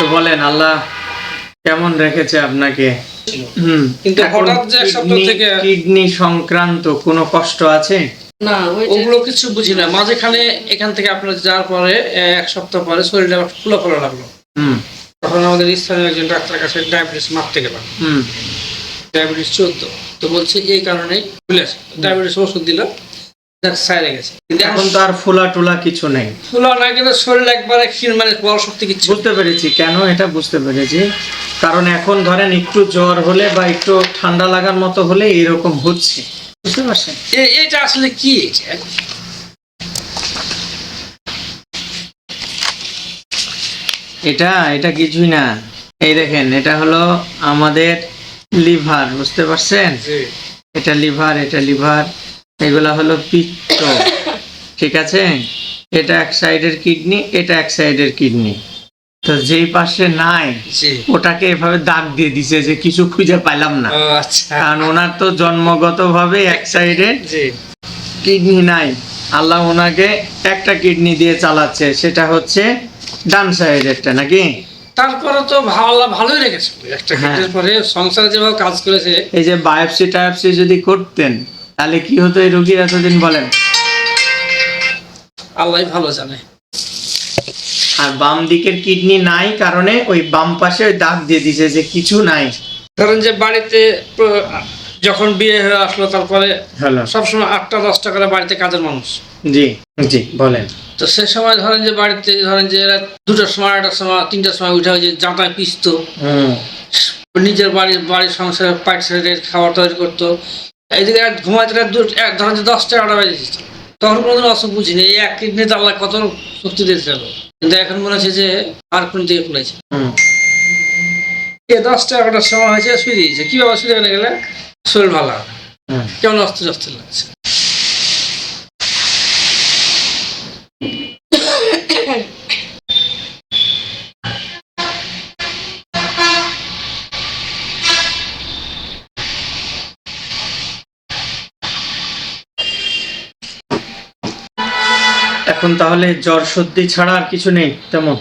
তো বলেন আল্লাহ কেমন রেখেছে আপনাকে? কিন্তু হঠাৎ যে এক সপ্তাহ থেকে- কিডনি সংক্রান্ত কোনো কষ্ট আছে? না ওগুলো কিছু বুঝি না। মাঝেখানে এখান থেকে আপনার যাওয়ার পরে এক সপ্তাহ পরে শরীরটা ফুলো ফুলো লাগল। হুম। তখন আমাদের স্থানীয় একজন ডাক্তারের কাছে ডায়াবেটিস মাপতে গেলাম। হুম। ডায়াবেটিস চোদ্দ। তো বলছে এই ফুলেছে ডায়াবেটিস ওষুধ দিল। দেখ সাইরে গেছে। কিন্তু এখন তো আর ফোলা টোলা কিছু নেই। ফুলো কিন্তু শরীর একবারে ক্ষীণ মানে বড় শক্তি কিচ্ছু বুঝতে পেরেছি। কেন এটা বুঝতে পেরেছি? কারণ এখন ধরেন একটু জ্বর হলে বা একটু ঠান্ডা লাগার মতো হলে এরকম হচ্ছে। বুঝতে পারছেন? এটা আসলে কি এটা? এটা কিছুই না। এই দেখেন এটা হলো আমাদের লিভার বুঝতে পারছেন। এটা লিভার এটা লিভার। এগুলা হলো পিত্ত। ঠিক আছে? এটা এক সাইডের কিডনি এটা এক সাইডের কিডনি। তো যেই পাশে নাই ওটাকে এভাবে দাগ দিয়ে দিছে যে কিছু খুঁজে পাইলাম না। আচ্ছা। কারণ ওনার তো জন্মগত ভাবে এক সাইডে কিডনি নাই। আল্লাহ ওনাকে একটা কিডনি দিয়ে চালাচ্ছে সেটা হচ্ছে ডান সাইডেরটা নাকি? তারপরে তো ভালো ভালোই রেখেছে। একটা হ্যাঁ। পরে সংসারে যেভাবে কাজ করেছে। এই যে বায়োপসি টায়োপসি যদি করতেন তাহলে কি হতো এই রোগীর এতদিন বলেন? আল্লাহ ভালো জানে। আর বাম দিকের কিডনি নাই কারণে ওই বাম পাশে ওই দাগ দিয়ে দিছে যে কিছু নাই। ধরেন যে বাড়িতে যখন বিয়ে হয়ে আসলো তারপরে সবসময় আটটা দশটা করে বাড়িতে কাজের মানুষ। জি জি বলেন। তো সে সময় ধরেন যে বাড়িতে ধরেন যে এরা দুটোর সময় আটটার সময় তিনটার সময় উঠে যে জাঁতায় পিসতো। নিজের বাড়ির বাড়ির সংসারে পাইট সাইডের খাবার তৈরি করতো। এইদিকে এক ঘুমাইতে রাত দু- এক ধরেন যে দশটা এগারোটা বেজে এসেছে তখন কোনোদিন অসুখ বুঝিনি এই এক কিডনিতে আল্লাহ কত শক্তি দিয়েছিল। কিন্তু এখন মনে হচ্ছে যে আর কোন দিকে খুলেছে দশটা এগারোটার সময় হয়েছে শুয়ে দিয়েছে। কি বাবা শুয়ে গেলে গেলে শরীর ভালো হবে কেমন অস্থির অস্থির লাগছে। এখন তাহলে জ্বর সর্দি ছাড়া আর কিছু নেই তেমন।